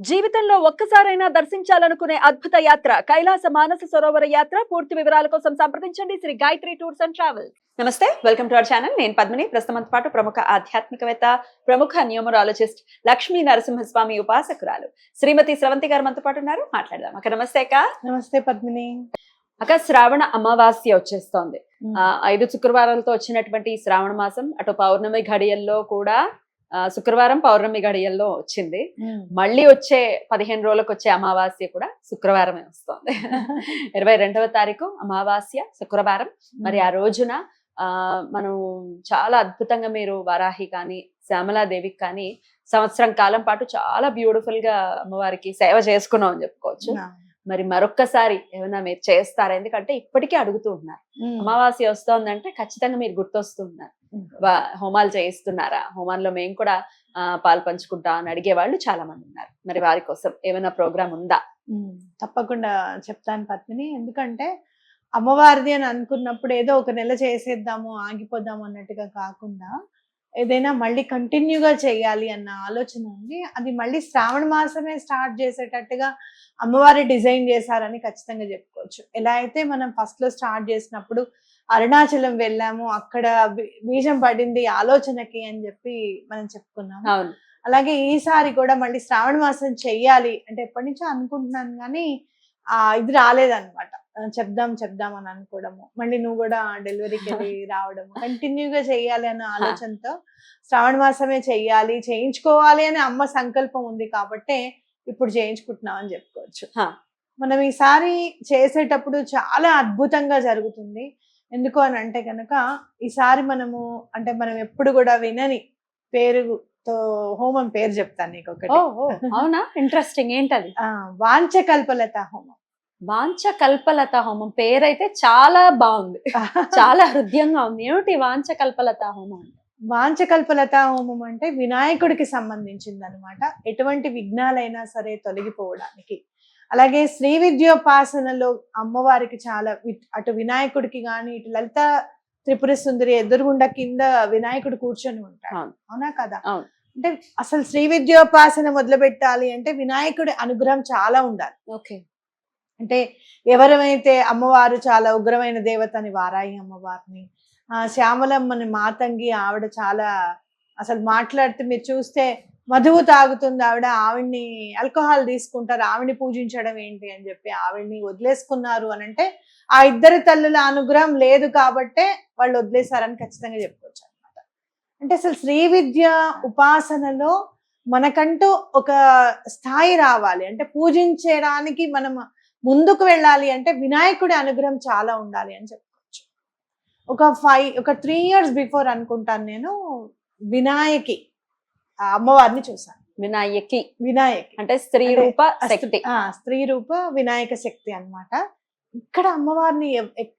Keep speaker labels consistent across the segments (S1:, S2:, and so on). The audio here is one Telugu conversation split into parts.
S1: జీవితంలో ఒక్కసారైనా దర్శించాలనుకునే అద్భుత యాత్ర కైలాస మానస సరోవర యాత్ర. పూర్తి వివరాల కోసం సంప్రదించండి. Sri Gayatri tours and travels. నమస్తే వెల్కమ్ టు అవర్ ఛానల్. నేను పద్మిని. ప్రస్తుతం పాటు ప్రముఖ ఆధ్యాత్మికవేత్త ప్రముఖ న్యూమరాలజిస్ట్ లక్ష్మీ నరసింహస్వామి ఉపాసకురాలు శ్రీమతి స్రవంతి గారు మనతో పాటు ఉన్నారు. మాట్లాడదాం. అక్క నమస్తే అక్క.
S2: నమస్తే పద్మిని.
S1: అక్క శ్రావణ అమావాస్య వచ్చేస్తోంది. ఆ, ఐదు శుక్రవారాలతో వచ్చినటువంటి ఈ శ్రావణ మాసం అటు పౌర్ణమి ఘడియల్లో కూడా శుక్రవారం పౌర్ణమి ఘడియల్లో వచ్చింది. మళ్ళీ వచ్చే పదిహేను రోజులకు వచ్చే అమావాస్య కూడా శుక్రవారమే వస్తుంది ఇరవై రెండవ తారీఖు అమావాస్య శుక్రవారం మరి ఆ రోజున మనం చాలా అద్భుతంగా మీరు వరాహి కానీ శ్యామలాదేవికి కానీ సంవత్సరం కాలం పాటు చాలా బ్యూటిఫుల్గా అమ్మవారికి సేవ చేసుకున్నాం అని చెప్పుకోవచ్చు. మరి మరొక్కసారి ఏమైనా మీరు చేస్తారా ఎందుకంటే ఇప్పటికీ అడుగుతూ ఉన్నారు. అమావాస్య వస్తోందంటే ఖచ్చితంగా మీరు గుర్తొస్తున్నారు
S2: ఉమ్.
S1: హోమాలు చేయిస్తున్నారా? హోమాల్లో మేము కూడా పాలు పంచుకుంటా అని అడిగే వాళ్ళు చాలా మంది ఉన్నారు. మరి వారి కోసం ఏమైనా ప్రోగ్రామ్ ఉందా?
S2: తప్పకుండా చెప్తాను పద్మిని. ఎందుకంటే అమ్మవారిది అని అనుకున్నప్పుడు ఏదో ఒక నెల చేసేద్దాము ఆగిపోదాము అన్నట్టుగా కాకుండా ఏదైనా మళ్ళీ కంటిన్యూగా చేయాలి అన్న ఆలోచన ఉంది. అది మళ్ళీ శ్రావణ మాసమే స్టార్ట్ చేసేటట్టుగా అమ్మవారి డిజైన్ చేశారని ఖచ్చితంగా చెప్పుకోవచ్చు. ఎలా అయితే మనం ఫస్ట్లో స్టార్ట్ చేసినప్పుడు అరుణాచలం వెళ్ళాము అక్కడ బీజం పడింది ఆలోచనకి అని చెప్పి మనం చెప్పుకున్నాము.
S1: అవును.
S2: అలాగే ఈసారి కూడా మళ్ళీ శ్రావణ మాసం చెయ్యాలి అంటే ఎప్పటి నుంచో అనుకుంటున్నాను కానీ ఆ ఇది రాలేదన్నమాట. ఆ, చెప్దాం చెప్దాం అని అనుకోవడము. మళ్ళీ నువ్వు కూడా డెలివరీకి వెళ్ళి రావడము. కంటిన్యూగా చెయ్యాలి అన్న ఆలోచనతో శ్రావణ మాసమే చెయ్యాలి చేయించుకోవాలి అని అమ్మ సంకల్పం ఉంది కాబట్టే ఇప్పుడు చేయించుకుంటున్నాం అని చెప్పుకోవచ్చు. మనం ఈసారి చేసేటప్పుడు చాలా అద్భుతంగా జరుగుతుంది. ఎందుకు అని అంటే కనుక ఈసారి మనము అంటే మనం ఎప్పుడు కూడా వినని పేరుతో హోమం పేరు చెప్తాను నీకు ఒకటి.
S1: అవునా? ఇంట్రెస్టింగ్ ఏంటది?
S2: ఆ, వాంఛకల్పలత హోమం.
S1: వాంఛ కల్పలత హోమం. పేరైతే చాలా బాగుంది. చాలా హృదయంగా ఉంది. ఏమిటి వాంఛ కల్పలత హోమం?
S2: వాంఛకల్పలత హోమం అంటే వినాయకుడికి సంబంధించింది అనమాట ఎటువంటి విఘ్నాలైనా సరే తొలగిపోవడానికి. అలాగే శ్రీ విద్యోపాసనలో అమ్మవారికి చాలా అటు వినాయకుడికి గాని ఇటు లలిత త్రిపుర సుందరి ఎదురుగుండా కింద వినాయకుడు కూర్చొని ఉంటాడు
S1: అవును.
S2: కదా. అంటే అసలు శ్రీ విద్యోపాసన మొదలు పెట్టాలి అంటే వినాయకుడి అనుగ్రహం చాలా ఉండాలి
S1: ఓకే
S2: అంటే ఎవరైతే అమ్మవారు చాలా ఉగ్రమైన దేవతని వారాయి అమ్మవారిని ఆ శ్యామలమ్మని మాతంగి ఆవిడ చాలా అసలు మాట్లాడితే మీరు చూస్తే మధువు తాగుతుంది ఆవిడ ఆవిడ్ని ఆల్కహాల్ తీసుకుంటారు ఆవిడ్ని పూజించడం ఏంటి అని చెప్పి ఆవిడ్ని వదిలేసుకున్నారు అని అంటే ఆ ఇద్దరి తల్లుల అనుగ్రహం లేదు కాబట్టే వాళ్ళు వదిలేశారని ఖచ్చితంగా చెప్పుకోవచ్చు అనమాట అంటే అసలు శ్రీ విద్య ఉపాసనలో మనకంటూ ఒక స్థాయి రావాలి. అంటే పూజించడానికి మనం ముందుకు వెళ్ళాలి అంటే వినాయకుడి అనుగ్రహం చాలా ఉండాలి అని చెప్పుకోవచ్చు. ఒక ఫైవ్ ఒక త్రీ ఇయర్స్ బిఫోర్ అనుకుంటాను నేను వినాయకి. ఆ అమ్మవారిని చూసాను
S1: వినాయకి.
S2: వినాయకి.
S1: అంటే స్త్రీ రూప శక్తి.
S2: స్త్రీ- రూప వినాయక శక్తి అన్నమాట. ఇక్కడ అమ్మవారిని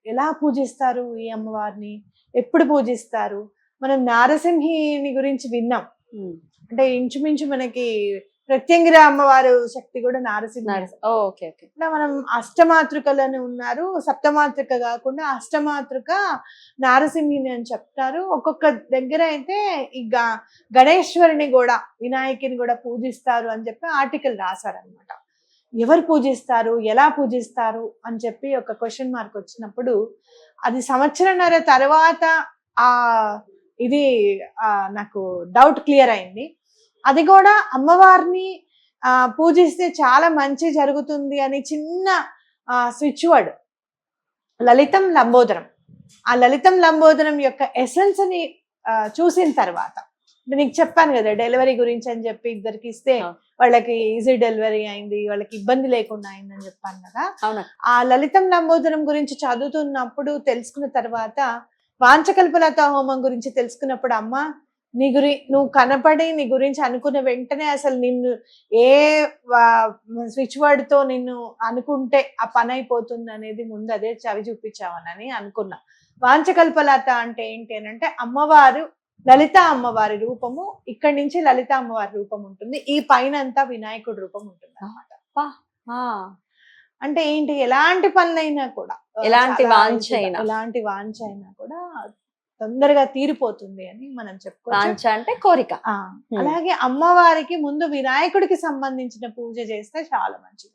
S2: ఎలా పూజిస్తారు ఈ అమ్మవారిని? ఎప్పుడు పూజిస్తారు? మనం నారసింహిని గురించి విన్నాం. అంటే ఇంచుమించు మనకి ప్రత్యంగిర అమ్మవారు శక్తి కూడా నారసింహ
S1: ఓకే ఓకే.
S2: ఇట్లా మనం అష్టమాతృకలను ఉన్నారు. సప్తమాతృక కాకుండా అష్టమాతృక నారసింహిని అని చెప్తారు. ఒక్కొక్క దగ్గర అయితే ఈ గణేశ్వరిని కూడా వినాయకుని కూడా పూజిస్తారు అని చెప్పి ఆర్టికల్ రాశారనమాట ఎవరు పూజిస్తారు? ఎలా పూజిస్తారు? అని చెప్పి ఒక క్వశ్చన్ మార్క్ వచ్చినప్పుడు అది సంవత్సరంన్నర తర్వాత ఆ ఇది నాకు డౌట్ క్లియర్ అయింది. అది కూడా అమ్మవారిని ఆ పూజిస్తే చాలా మంచి జరుగుతుంది అని చిన్న స్విచ్ వర్డ్. లలితం లంబోదరం. ఆ లలితం లంబోదరం యొక్క ఎసెన్స్ని ఆ, చూసిన తర్వాత. నీకు చెప్పాను కదా డెలివరీ గురించి అని చెప్పి ఇద్దరికి ఇస్తే. వాళ్ళకి ఈజీ డెలివరీ అయింది వాళ్ళకి ఇబ్బంది లేకుండా అయిందని చెప్పాను కదా.
S1: అవునా.
S2: ఆ లలితం లంబోదరం గురించి చదువుతున్నప్పుడు తెలుసుకున్న తర్వాత వాంచకల్పలత హోమం గురించి తెలుసుకున్నప్పుడు అమ్మ నీ గురి నువ్వు కనపడి నీ గురించి అనుకున్న వెంటనే అసలు నిన్ను ఏ స్విచ్ వర్డ్తో నిన్ను అనుకుంటే ఆ పని అయిపోతుంది అనేది ముందు అదే చవి చూపించావనని అనుకున్నా. వాంచకల్పలత అంటే ఏంటి అని అంటే అమ్మవారు లలిత అమ్మవారి రూపము ఇక్కడి నుంచి లలిత అమ్మవారి రూపం ఉంటుంది. ఈ పైన అంతా వినాయకుడి రూపం ఉంటుంది అన్నమాట
S1: ఆ,
S2: అంటే ఏంటి? ఎలాంటి పనులైనా కూడా
S1: ఎలాంటి వాంఛ.
S2: ఎలాంటి వాంఛ అయినా కూడా తొందరగా తీరిపోతుంది అని మనం చెప్పుకోవచ్చు.
S1: అంటే కోరిక.
S2: అలాగే అమ్మవారికి ముందు వినాయకుడికి సంబంధించిన పూజ చేస్తే చాలా మంచిది.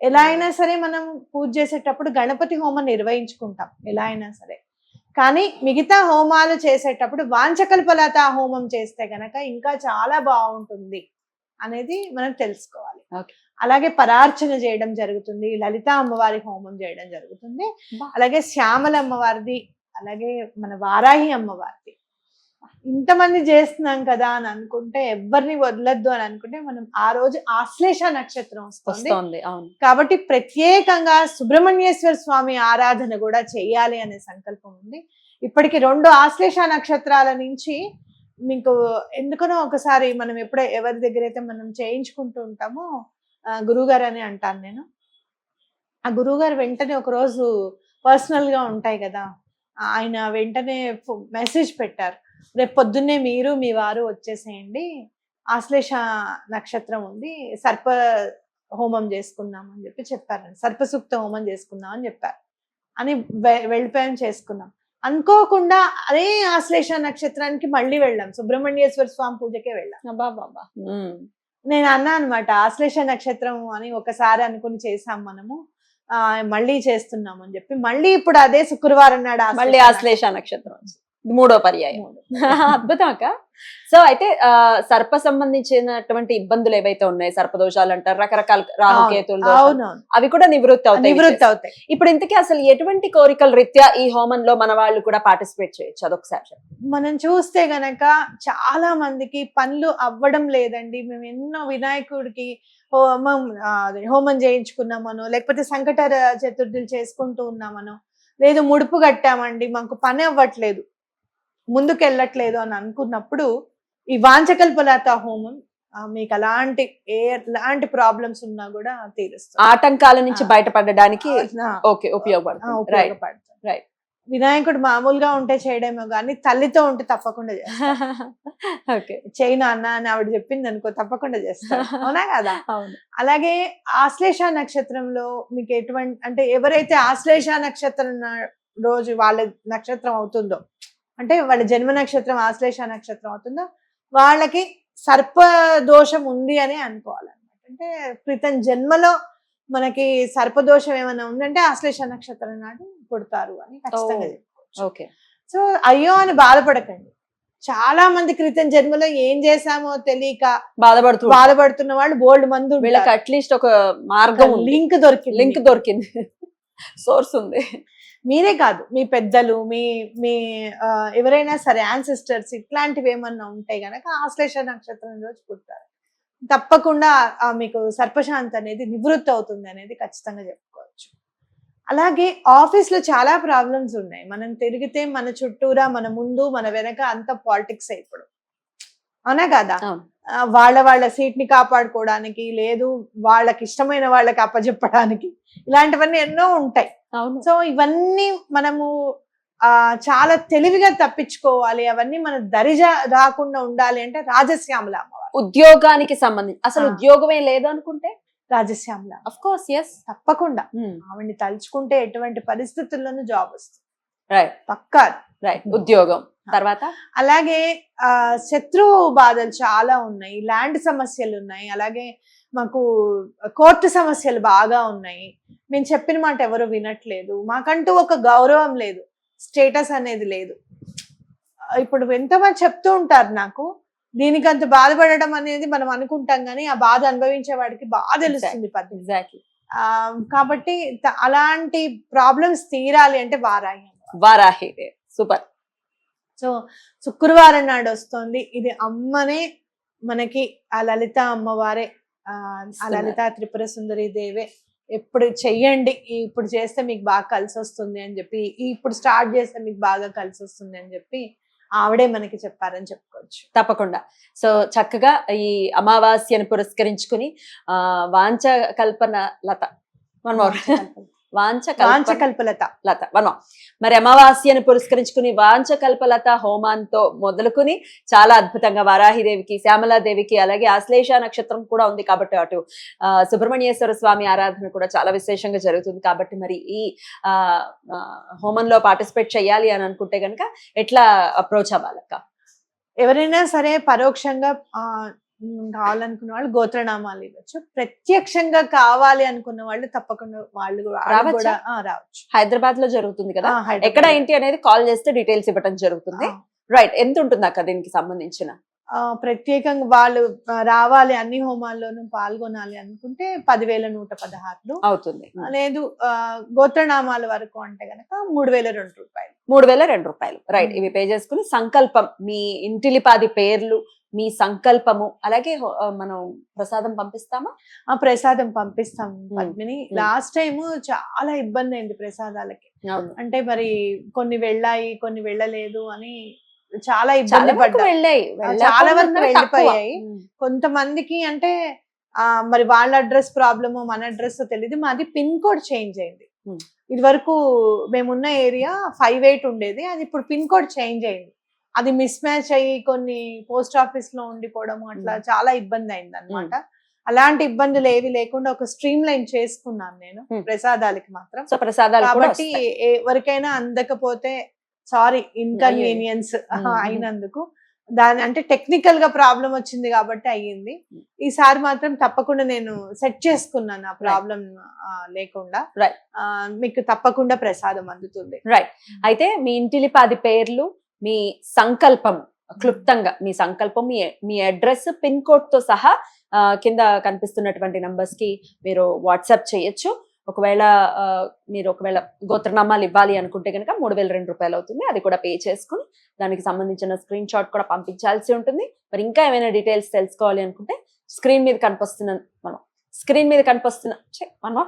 S2: ఎలా అయినా సరే మనం పూజ చేసేటప్పుడు గణపతి హోమం నిర్వహించుకుంటాం ఎలా అయినా సరే. కానీ మిగతా హోమాలు చేసేటప్పుడు వాంచకల్పలత హోమం చేస్తే గనక ఇంకా చాలా బాగుంటుంది అనేది మనం తెలుసుకోవాలి. అలాగే పరార్చన చేయడం జరుగుతుంది లలిత అమ్మవారి హోమం చేయడం జరుగుతుంది. అలాగే శ్యామల అమ్మవారిది అలాగే మన వారాహి అమ్మవారిది. ఇంతమంది చేస్తున్నాం కదా అని అనుకుంటే ఎవరిని వదలొద్దు అని అనుకుంటే మనం ఆ రోజు ఆశ్లేష నక్షత్రం వస్తుంది. కాబట్టి ప్రత్యేకంగా సుబ్రహ్మణ్యేశ్వర స్వామి ఆరాధన కూడా చేయాలి అనే సంకల్పం ఉంది. ఇప్పటికి రెండు ఆశ్లేష నక్షత్రాల నుంచి మీకు ఎందుకనో ఒకసారి మనం ఎప్పుడో ఎవరి దగ్గర అయితే మనం చేయించుకుంటూ ఉంటామో గురువుగారు అని అంటాను నేను. ఆ గురువుగారు వెంటనే ఒక రోజు పర్సనల్గా ఉంటాయి కదా ఆయన వెంటనే మెసేజ్ పెట్టారు. రేపు పొద్దున్నే మీరు మీ వారు వచ్చేసేయండి. ఆశ్లేష నక్షత్రం ఉంది. సర్ప హోమం చేసుకుందాం అని చెప్పి చెప్పారు. సర్పసూక్త హోమం చేసుకుందాం అని చెప్పారు. అని వెళ్ళిపోయాం చేసుకున్నాం. అనుకోకుండా అదే ఆశ్లేష నక్షత్రానికి మళ్ళీ వెళ్ళాం. సుబ్రహ్మణ్యేశ్వర స్వామి పూజకే వెళ్ళాం.
S1: బాబా
S2: నేను అన్నా అనమాట ఆశ్లేష నక్షత్రం అని ఒకసారి అనుకుని చేసాం మనము. మళ్ళీ చేస్తున్నాం అని చెప్పి మళ్ళీ ఇప్పుడు అదే శుక్రవారం నాడు
S1: మళ్ళీ ఆశ్లేష నక్షత్రం. మూడో పర్యాయం. అద్భుతం అక్క. సో అయితే ఆ, సర్ప సంబంధించినటువంటి ఇబ్బందులు ఏవైతే ఉన్నాయి సర్పదోషాలు అంటారు రకరకాల రాహుకేతులు అవి కూడా నివృత్తి అవుతాయి.
S2: నివృత్తి అవుతాయి.
S1: ఇప్పుడు ఇంతకీ అసలు ఎటువంటి కోరికల రీత్యా ఈ హోమంలో మన వాళ్ళు కూడా పార్టిసిపేట్ చేయొచ్చు? అదొకసారి.
S2: మనం చూస్తే గనక చాలా మందికి పనులు అవ్వడం లేదండి. మేము ఎన్నో వినాయకుడికి హోమం హోమం చేయించుకున్నామనో లేకపోతే సంకట చతుర్థులు చేసుకుంటూ ఉన్నామనో లేదు ముడుపు కట్టామండి మాకు పని అవ్వట్లేదు. ముందుకు వెళ్ళట్లేదు అని అనుకున్నప్పుడు ఈ వాంచకల్పలత హోమం మీకు అలాంటి ఏ ఎలాంటి ప్రాబ్లమ్స్ ఉన్నా కూడా తీరుస్తుంది.
S1: ఆటంకాల నుంచి. బయటపడడానికి ఓకే ఉపయోగపడుతుంది. రైట్.
S2: వినాయకుడు మామూలుగా ఉంటే చేయడమో కానీ తల్లితో ఉంటే తప్పకుండా.
S1: ఓకే.
S2: చేయను అన్న అని ఆవిడ చెప్పింది అనుకో తప్పకుండా చేస్తాడు. అవునా కదా? అలాగే ఆశ్లేష నక్షత్రంలో మీకు ఎటువంటి అంటే ఎవరైతే ఆశ్లేష నక్షత్రం రోజు వాళ్ళ నక్షత్రం అవుతుందో అంటే వాళ్ళ జన్మ నక్షత్రం ఆశ్లేష నక్షత్రం అవుతుందో? వాళ్ళకి సర్ప దోషం ఉంది అని అనుకోవాలన్నమాట. అంటే క్రితం జన్మలో మనకి సర్పదోషం ఏమైనా ఉందంటే ఆశ్లేష నక్షత్రం నాడు పుడతారు అని ఖచ్చితంగా. చెప్పుకోవచ్చు. సో అయ్యో అని బాధపడకండి. చాలా మంది క్రితం జన్మలో ఏం చేశామో తెలియక
S1: బాధపడుతూ
S2: బాధపడుతున్న వాళ్ళు బోల్డ్ మంది
S1: వీళ్ళకి అట్లీస్ట్ ఒక మార్గం
S2: లింక్ దొరికింది.
S1: లింక్ దొరికింది. సోర్స్ ఉంది.
S2: మీరే కాదు మీ పెద్దలు మీ మీ ఎవరైనా సరే యాన్సిస్టర్స్ ఇట్లాంటివి ఏమన్నా ఉంటాయి గనక ఆశ్లేష నక్షత్రం రోజు పుట్టారు తప్పకుండా మీకు సర్పశాంతి అనేది నివృత్తి అవుతుంది అనేది ఖచ్చితంగా చెప్పుకోవచ్చు. అలాగే ఆఫీస్లో చాలా ప్రాబ్లమ్స్ ఉన్నాయి. మనం తిరిగితే మన చుట్టూరా మన ముందు మన వెనక అంత పాలిటిక్స్ ఇప్పుడు అవునా కదా? వాళ్ళ వాళ్ళ సీట్ని కాపాడుకోవడానికి లేదు వాళ్ళకి ఇష్టమైన వాళ్ళకి అప్పచెప్పడానికి ఇలాంటివన్నీ ఎన్నో ఉంటాయి. సో ఇవన్నీ మనము ఆ చాలా తెలివిగా తప్పించుకోవాలి. అవన్నీ మన దరిజా రాకుండా ఉండాలి అంటే రాజశ్యామల అమ్మవారు.
S1: ఉద్యోగానికి సంబంధించి అసలు. ఉద్యోగమే లేదు అనుకుంటే?
S2: రాజశ్యామల.
S1: అఫ్ కోర్స్ ఎస్
S2: తప్పకుండా. ఆవిడ్ని తలుచుకుంటే ఎటువంటి పరిస్థితుల్లోనూ జాబ్ వస్తుంది.
S1: రైట్
S2: పక్కా.
S1: రైట్ ఉద్యోగం. తర్వాత?
S2: అలాగే ఆ శత్రు బాధలు చాలా ఉన్నాయి. ల్యాండ్ సమస్యలు ఉన్నాయి. అలాగే మాకు కోర్టు సమస్యలు బాగా ఉన్నాయి. మేము చెప్పిన మాట ఎవరు వినట్లేదు. మాకంటూ ఒక గౌరవం లేదు. స్టేటస్ అనేది లేదు. ఇప్పుడు ఎంతమంది చెప్తూ ఉంటారు నాకు దీనికి అంత బాధపడడం అనేది మనం అనుకుంటాం కానీ ఆ బాధ అనుభవించే వాడికి బాగా తెలుస్తుంది పద్ధతి.
S1: ఎగ్జాక్ట్లీ
S2: కాబట్టి అలాంటి ప్రాబ్లమ్స్ తీరాలి అంటే వారాయి
S1: వారాహి సూపర్.
S2: సో శుక్రవారం నాడు వస్తుంది. ఇది అమ్మనే మనకి ఆ లలిత అమ్మవారే ఆ. లలిత త్రిపుర సుందరి దేవే. ఎప్పుడు చెయ్యండి ఇప్పుడు చేస్తే మీకు బాగా కలిసి వస్తుంది అని చెప్పి ఇప్పుడు స్టార్ట్ చేస్తే మీకు బాగా కలిసి వస్తుంది అని చెప్పి ఆవిడే మనకి చెప్పారని చెప్పుకోవచ్చు.
S1: తప్పకుండా. సో చక్కగా ఈ అమావాస్యను పురస్కరించుకుని ఆ వాంఛ కల్పన లత. వన్ మోర్ వాంచ
S2: వాంచకల్పలత
S1: లత. వనం మరి అమావాస్యను పురస్కరించుకుని వాంచకల్పలత హోమాంతో మొదలుకుని చాలా అద్భుతంగా వారాహిదేవికి శ్యామలాదేవికి అలాగే ఆశ్లేష నక్షత్రం కూడా ఉంది కాబట్టి అటు సుబ్రహ్మణ్యేశ్వర స్వామి ఆరాధన కూడా చాలా విశేషంగా జరుగుతుంది కాబట్టి మరి ఈ హోమంలో పార్టిసిపేట్ చేయాలి అని అనుకుంటే గనుక ఎట్లా అప్రోచ్ అవ్వాలక్క?
S2: ఎవరైనా సరే పరోక్షంగా కావాలనుకున్న వాళ్ళు గోత్రనామాలు ఇవ్వచ్చు. ప్రత్యక్షంగా కావాలి అనుకున్న వాళ్ళు తప్పకుండా వాళ్ళు కూడా-
S1: రావచ్చా? హైదరాబాద్లో జరుగుతుంది కదా. ఎక్కడ ఏంటి అనేది కాల్ చేస్తే డీటెయిల్స్ ఇవ్వడం జరుగుతుంది. రైట్ ఎంత ఉంటుంది అక్క దీనికి సంబంధించిన?
S2: ప్రత్యేకంగా వాళ్ళు రావాలి అన్ని హోమాల్లోనూ పాల్గొనాలి అనుకుంటే పదివేల నూట పదహారులు.
S1: అవుతుంది.
S2: లేదు గోత్రనామాల వరకు అంటే గనక మూడు వేల రెండు రూపాయలు.
S1: మూడు వేల రెండు రూపాయలు. రైట్. ఇవి పే చేసుకుని సంకల్పం మీ ఇంటిలిపాది పేర్లు మీ సంకల్పము అలాగే మనం ప్రసాదం పంపిస్తామా?
S2: ఆ ప్రసాదం పంపిస్తాం పద్మిని. లాస్ట్ టైం చాలా ఇబ్బంది అయింది ప్రసాదాలకి అంటే మరి కొన్ని వెళ్ళాయి కొన్ని వెళ్ళలేదు అని చాలా ఇబ్బంది
S1: వరకు
S2: పడ్డాం.
S1: వెళ్ళాయి.
S2: చాలా వరకు. వెళ్ళిపోయాయి. కొంతమందికి అంటే ఆ మరి వాళ్ళ అడ్రస్ ప్రాబ్లమ్ మన అడ్రస్ తెలియదు మాది పిన్ కోడ్ చేంజ్ అయింది. ఇది వరకు మేమున్న ఏరియా ఫైవ్ ఎయిట్ ఉండేది. అది ఇప్పుడు పిన్ కోడ్ చేంజ్ అయింది. అది మిస్ మ్యాచ్ అయ్యి కొన్ని పోస్ట్ ఆఫీస్లో ఉండిపోవడం అట్లా
S1: Hmm.
S2: చాలా ఇబ్బంది అయింది అనమాట అలాంటి ఇబ్బందులు ఏవి లేకుండా ఒక స్ట్రీమ్ లైన్ చేసుకున్నాను నేను
S1: Hmm.
S2: ప్రసాదాలకి మాత్రం.
S1: సో ప్రసాదాలు కూడా
S2: కాబట్టి. ఎవరికైనా అందకపోతే సారీ ఇన్కన్వీనియన్స్. అయినందుకు. దాని అంటే టెక్నికల్గా ప్రాబ్లం వచ్చింది కాబట్టి అయ్యింది. ఈసారి మాత్రం తప్పకుండా నేను సెట్ చేసుకున్నాను ఆ ప్రాబ్లం లేకుండా. మీకు తప్పకుండా ప్రసాదం అందుతుంది.
S1: రైట్ అయితే మీ ఇంటిలిపాది పేర్లు మీ సంకల్పం క్లుప్తంగా మీ సంకల్పం మీ మీ అడ్రస్ పిన్ కోడ్తో సహా కింద కనిపిస్తున్నటువంటి నంబర్స్కి మీరు వాట్సాప్ చేయొచ్చు. ఒకవేళ మీరు ఒకవేళ గోత్రనామాలు ఇవ్వాలి అనుకుంటే కనుక మూడు వేల రెండు రూపాయలు అవుతుంది. అది కూడా పే చేసుకుని దానికి సంబంధించిన స్క్రీన్ షాట్ కూడా పంపించాల్సి ఉంటుంది. మరి ఇంకా ఏమైనా డీటెయిల్స్ తెలుసుకోవాలి అనుకుంటే స్క్రీన్ మీద కనిపిస్తున్న మనం స్క్రీన్ మీద కనిపిస్తున్న మనం